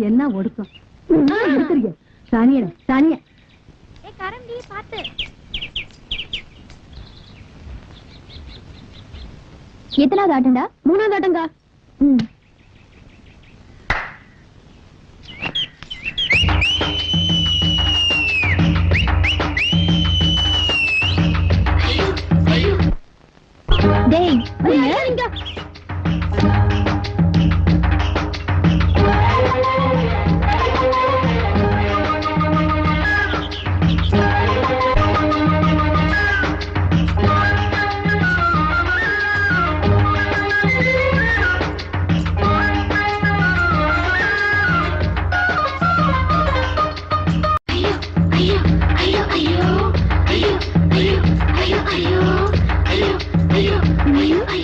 என்ன ஒடுக்கம்? இருக்கிறீங்க கரண்டி பாத்து. எத்தனாவது ஆட்டம்டா? மூணாவது ஆட்டங்கா ம். டேய் இங்க ஏய்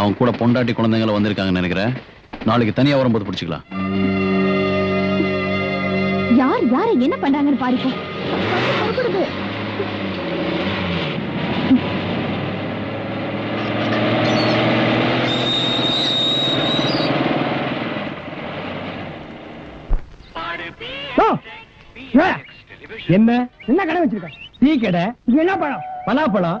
அவன் கூட பொண்டாட்டி குழந்தைங்கள வந்திருக்காங்கன்னு நினைக்கிறேன். நாளைக்கு தனியா வரும்போது பிடிச்சிக்கலாம். யார் யார என்ன பண்றாங்கன்னு ஏ, என்ன? என்ன கடை வச்சிருக்க? டீ கடை? என்ன பழம்? பலாப்பழம்?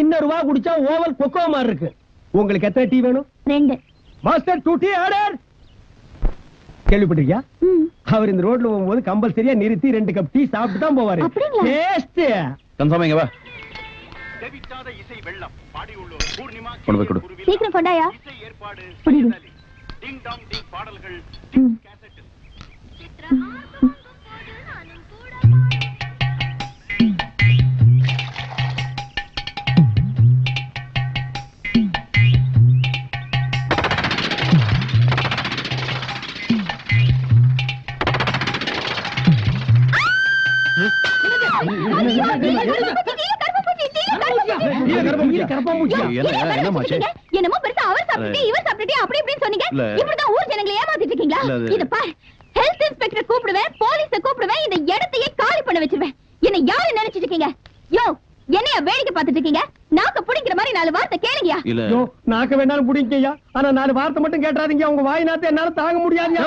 இன்னொரு வா குடிச்சா ஓவல் கொக்கோ மாதிரி இருக்கு. உங்களுக்கு எத்தனை டீ வேணும்? ரெண்டு. மாஸ்டர் டூ டீ ஆர்டர் கேள்விப்பட்டிருக்கியா? அவர் இந்த ரோட்ல போகும்போது கம்பல்சரியா நிறுத்தி ரெண்டு கப் டீ சாப்பிட்டு தான் போவாரு? டேஸ்ட் கன்ஃபார்ம் வா. கொண்டு போய் கொடு. சீக்கிரம் கொண்டாயா? புரியுது. ம். என்னமோ பெருசா அவர் சாப்பிட்டு இவர் சாப்பிட்டு அப்படி இப்படின்னு சொன்னீங்க. இப்படிதான் ஊர் ஜனங்களை ஏமாத்திட்டு இருக்கீங்களா? இது பாரு. ஹெல்த் இன்ஸ்பெக்டர் கூப்பிடுவேன் போலீஸ கூப்பிடுவேன் இந்த இடத்தையே காலி பண்ண வச்சிருவேன். என்ன யாரு நினைச்சிட்டு இருக்கீங்க? யோ என்னைய வேடிக்கை பார்த்துட்டு இருக்கீங்க? நாக்க புடிக்கிற மாதிரி நாலு வார்த்தை கேளுங்கயா நாக்க வேணாலும் பிடிங்கய்யா ஆனா நாலு வார்த்தை மட்டும் கேட்டாதீங்க உங்க வாய் நாத்த என்னால தாங்க முடியாதுயா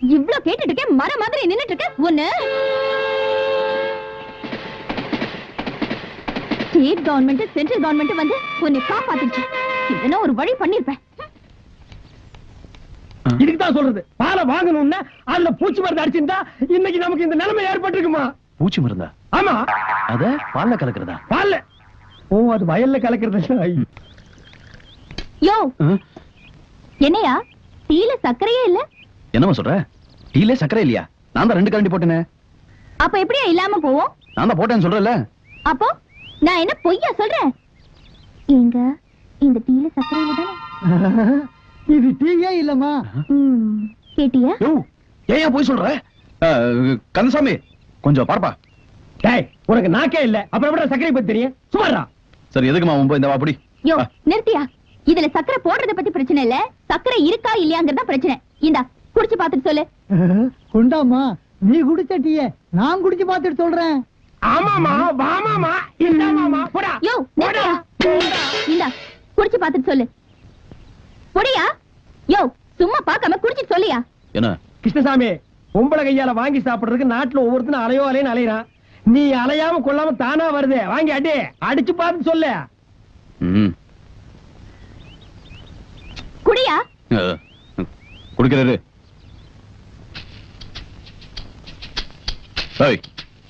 இவ்ளோ கேட்டுட்டு இருக்கேன் மர மாதிரி நின்னுட்டு இருக்க ஒண்ணு. ஸ்டேட் கவர்மெண்ட் சென்ட்ரல் கவர்மெண்ட் வந்து உன்னை காப்பாத்துச்சு இதெல்லாம் ஒரு வழி பண்ணிருப்பேன். இதுக்கு தான் சொல்றது. பாலை வாங்கணும்னா அதுல பூச்சி மருந்து அடிச்சிருந்தா இன்னைக்கு நமக்கு இந்த நிலைமை ஏற்பட்டிருக்குமா? பூச்சி மருந்தா? ஆமா. அத பால்ல கலக்குறதா? பால்ல. ஓ அது வயல்ல கலக்கிறது. ஐயோ. யோ? என்னையா? டீல சர்க்கரையே இல்ல? என்னம்மா சொல்ற? டீல சக்கரை இல்லையா? நான் தான் ரெண்டு கரண்டி போட்டேனே. அப்ப எப்படியா இல்லாம போவோம்? நான் தான் போட்டேன்னு சொல்றேன்ல. அப்போ நான் என்ன பொய்யா சொல்றேன்? எங்க இந்த டீல சர்க்கரை இல்ல தானே? இது டீயே இல்லம்மா. கேட்டியா? யோ ஏன் போய் சொல்ற? கந்தசாமி கொஞ்சம் பார்ப்பா. டேய் உனக்கு நாக்கே இல்ல. அப்புறம் எப்படி சர்க்கரை பத்தி தெரியும்? சுமாரா சரி எதுக்குமா உன் இந்த வாப்படி யோ நிறுத்தியா? இதுல சக்கரை போடுறத பத்தி பிரச்சனை இல்ல. சக்கரை இருக்கா இல்லையாங்கிறதா பிரச்சனை. இந்தா குடிச்சு பாத்துட்டு சொல்லு. கொண்டாமா நீ குடிச்ச டீய நான் குடிச்சு பார்த்துட்டு சொல்றேன். ஆமாமா வாமாமா இந்தாமாமா போடா. யோ நிறுத்தியா இந்தா குடிச்சு பாத்துட்டு சொல்லு. பொடியா? யோ சும்மா பார்க்காம குடிச்சிட்டு சொல்லியா? என்ன? கிருஷ்ணசாமி பொம்பளை கையால வாங்கி சாப்பிடுறதுக்கு நாட்டுல ஒவ்வொருத்தனும் அலையோ அலையன்னு அலையறான். நீ அலையாம கொள்ளாம தானா வருதே? வாங்கி அடி அடிச்சு பார்த்து சொல்லு. ம். குடியா? ஆ, குடிக்கிறாரு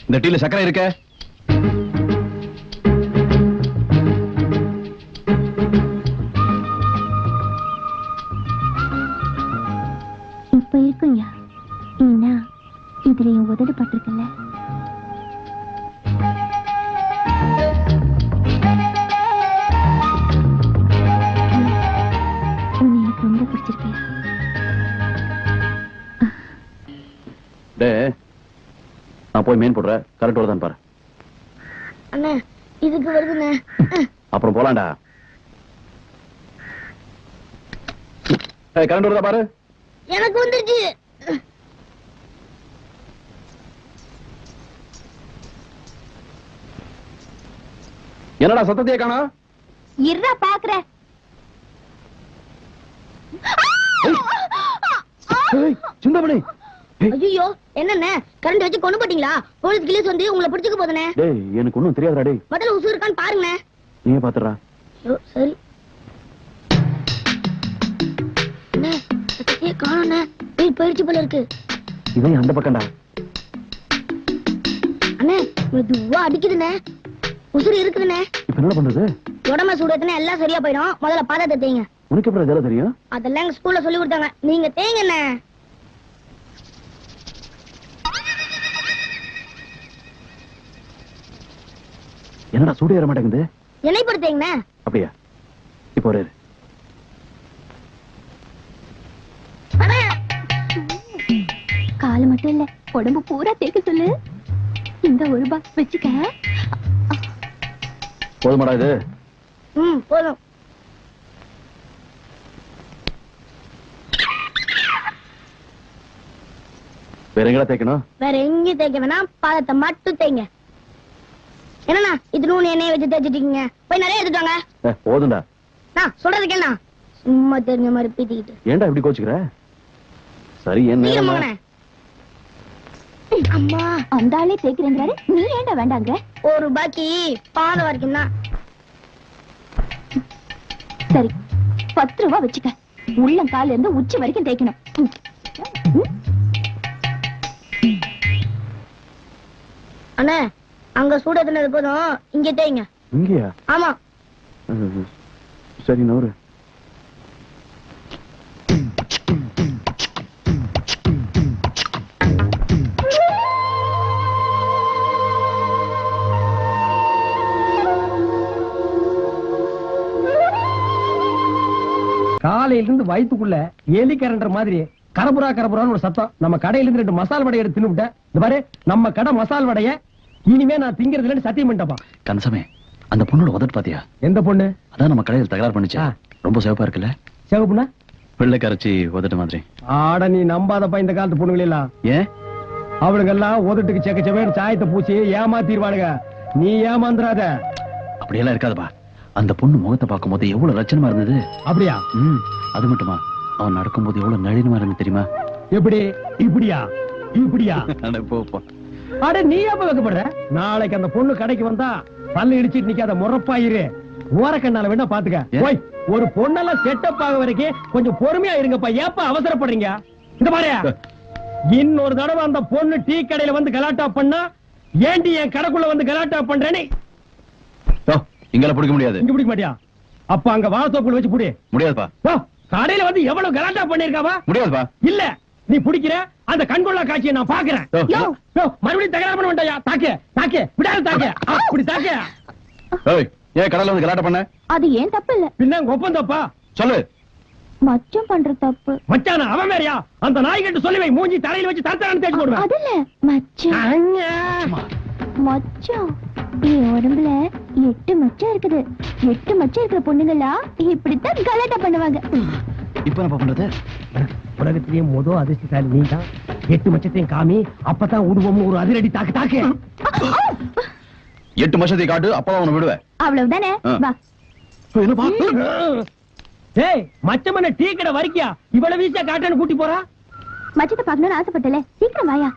இந்த டீல சக்கரை இருக்க. இப்ப இருக்கும்யா. ஏன்னா இதுல என் உதடு பட்டிருக்குல்ல போய் மீன் போடுறேன் கரெக்ட் வருதான்னு பாரு. அண்ணா இதுக்கு வருதுண்ணே. அப்புறம் போலாம்டா. கரண்ட் வருதா பாரு. எனக்கு வந்துருச்சு. என்னடா சத்தத்தையே காணா? இருடா பாக்குறேன். சிந்தாமணி ஐயோ என்னண்ணே கரண்ட் வச்சு கொண்டு போட்டீங்களா? போலீஸ் கிளீஸ் வந்து உங்களை பிடிச்சுக்க போதுனே. டேய் எனக்கு ஒண்ணும் தெரியாதுடா டேய். முதல்ல உசு இருக்கான்னு பாருங்கண்ணே நீயே பாத்துறா சரி. அண்ணே சத்தத்தையே காணோண்ணே. வெயில் போயிடுச்சு போல இருக்கு. இவன் அந்த பக்கம்டா. அண்ணே மெதுவா அடிக்குதுண்ணே. உசுறு இருக்குதுண்ணே. இப்ப என்ன பண்றது? உடம்ப சூடத்துனா எல்லாம் சரியா போயிடும். முதல்ல பாதத்தை தேய்ங்க. உனக்கு இதெல்லாம் தெரியும்? அதெல்லாம் எங்க ஸ்கூல்ல சொல்லி கொடுத்தாங்க. நீங்க தேய்ங்கண்ணே. என்னடா சூடு ஏற மாட்டேங்குது? எண்ணெய் போட்டு தேய்ங்கண்ணே அப்படியா? இப்போ ஒரு காலு மட்டும் இல்ல உடம்பு பூரா தேய்க்க சொல்லு. இந்த ஒரு பாக்ஸ் வச்சுக்க. போதுமாடா இது. ம் போதும். வேற எங்கடா தேய்க்கணும்? வேற எங்கேயும் தேய்க்க வேணாம் பாதத்தை மட்டும் தேய்ங்க. என்னண்ணா இது நூறு எண்ணெய் வச்சு தேய்ச்சிட்டீங்க போய் நிறைய எடுத்துட்டு வாங்க. போதும்டா. நான் சொல்றது கேளா சும்மா தெரிஞ்ச மாதிரி பீத்திக்கிட்டு. ஏன்டா இப்படி கோச்சுக்கிற? சரி என்ன அம்மா. அந்த ஆளே தேய்க்கிறேங்கிறாரு நீ ஏன்டா வேண்டாங்க? ஒரு பாக்கி பாத வரைக்கும் தான். சரி பத்து ரூபா வச்சுக்க. உள்ளங்கால இருந்து உச்சி வரைக்கும் தேய்க்கணும். அண்ணே அங்க சூட தின்னது போதும். இங்க தேய்ங்க இங்கயா? ஆமா. சரி நவரு. காலையில இருந்து வயித்துக்குள்ள எலி கரண்டர் மாதிரி கரபுரா கரபுரான்னு ஒரு சத்தம். நம்ம கடையில இருந்து ரெண்டு மசால் வடையை எடுத்து தின்னுவிட்டேன். இந்த பாரு நம்ம கடை மசால் வடைய இனிமே நான் திங்கிறது இல்லைன்னு சத்தியம் பண்ணிட்டப்பா கன்சமே அந்த பொண்ணோட உதட்டு பாத்தியா? எந்த பொண்ணு? அதான் நம்ம கடையில் தகராறு பண்ணுச்சு. ரொம்ப சிவப்பா இருக்குல்ல? சிவப்புண்ணா வெள்ளை கரைச்சி உதட்டு மாதிரி. ஆட நீ நம்பாதப்பா இந்த காலத்து பொண்ணுங்கள எல்லாம் ஏன்? அவளுங்க எல்லாம் உதட்டுக்கு செக்க செவேன்னு சாயத்தை பூச்சி ஏமாத்திடுவாளுங்க நீ ஏமாந்துறாத. அப்படியெல்லாம் இருக்காதுப்பா. அந்த பொண்ணு முகத்தை பார்க்கும்போது எவ்வளவு லட்சணமா இருந்தது? அப்படியா? ம் அது மட்டுமா? அவன் நடக்கும்போது எவ்வளவு நளினமா இருந்து தெரியுமா? எப்படி? இப்படியா? இப்படியா? அட போ, போ. அட நீ எப்ப வைக்கப்படுற? நாளைக்கு அந்த பொண்ணு கடைக்கு வந்தா பல்லு இடிச்சிட்டு நிக்காத முறப்பாயிரு. ஓரக்கண்ணால வேணா பாத்துக்க. ஏன்? ஓய் ஒரு பொண்ணெல்லாம் செட்டப் ஆக வரைக்கும் கொஞ்சம் பொறுமையா இருங்கப்பா. ஏப்பா அவசரப்படுறீங்க? இந்த பாரு. இன்னொரு தடவை அந்த பொண்ணு டீ கடையில வந்து கலாட்டா பண்ணா ஏண்டி என் கடைக்குள்ள வந்து கலாட்டா பண்றேன்னு? யோ, இங்கெல்லாம் பிடிக்க முடியாது. இங்க பிடிக்க மாட்டியா? அப்ப அங்க வாழத்தோப்புல வச்சு புடி. முடியாதுப்பா. கடையில வந்து எவ்வளவு கலாட்டா பண்ணிருக்காவா? முடியாதுப்பா. இல்ல. நீ பிடிக்கிற? அந்த கண்கொள்ளா காட்சியை நான் பாக்குறேன் மறுபடியும் தகராறு பண்ண வேண்டாயா? தாக்கு தாக்கு விடாத தாக்கு அப்படி தாக்கு ஏய், ஏன் கடல்ல வந்து கலாட்டம் பண்ண? அது ஏன் தப்பு இல்ல பின்ன உங்க ஒப்பந்தப்பா. சொல்லு. மச்சம் பண்ற தப்பு. மச்சான அவன் வேறயா? அந்த நாய்கிட்ட சொல்லி வை மூஞ்சி தரையில வச்சு தரத்தரான்னு தேடி போடுவேன். அது இல்ல அண்ணா. மச்சம் என் உடம்புல எட்டு மச்சம் இருக்குது. எட்டு மச்சம் இருக்கிற பொண்ணுங்களா இப்படித்தான் கலாட்டா பண்ணுவாங்க. இப்ப என்ன பண்றது? உலகத்திலேயே மொத அதிர்ஷ்டசாலி நீ தான் எட்டு மச்சத்தையும் காமி அப்பதான் உடுவோம் ஒரு அதிரடி தாக்கு தாக்கு. எட்டு வருஷத்தை காட்டு அப்பதான் உன்னை விடுவேன். அவ்வளவுதானே. வா. ஏய் மச்சமன டீ கடை வரைக்கியா இவ்வளவு வீசா காட்டன்னு கூட்டி போறா? மச்சத்தை பார்க்கணும்னு ஆசைப்பட்டல. சீக்கிரம் வாயா.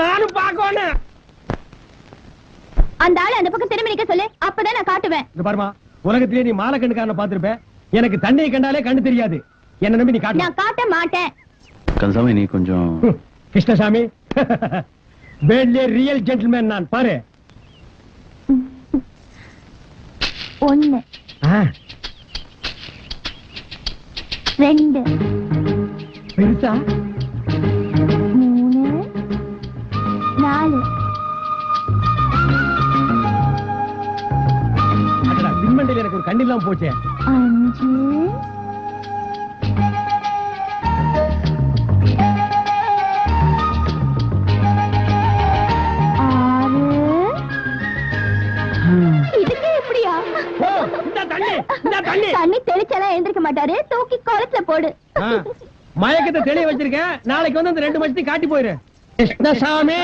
நானும் பாக்கணும் அந்த ஆளு அந்த பக்கம் திரும்பி நிக்க சொல்லு. அப்பதான் நான் காட்டுவேன். இந்த பாருமா உலகத்திலேயே நீ மாலை கண்ணுக்காரன பாத்திருப்ப எனக்கு தண்ணியை கண்டாலே கண்ணு தெரியாது. என்ன நம்பி நீ காட்டு நான் காட்ட மாட்டேன். கன்சாமி நீ கொஞ்சம் கிருஷ்ணசாமி. வேட்லே ரியல் ஜென்டில்மேன் நான். பாரு. ஒண்ணு. ஆ, ரெண்டு. பெருசா? கண்ணில்லாம் போச்சே. அஞ்சு. தண்ணி தெளிச்சாலாம் எழுந்திருக்க மாட்டாரு. தூக்கி குளத்துல போடு. மயக்கத்தை தெளிய வச்சிருக்கேன். நாளைக்கு வந்து அந்த ரெண்டு மச்சத்தையும் காட்டி போயிரு. கிருஷ்ணசாமி!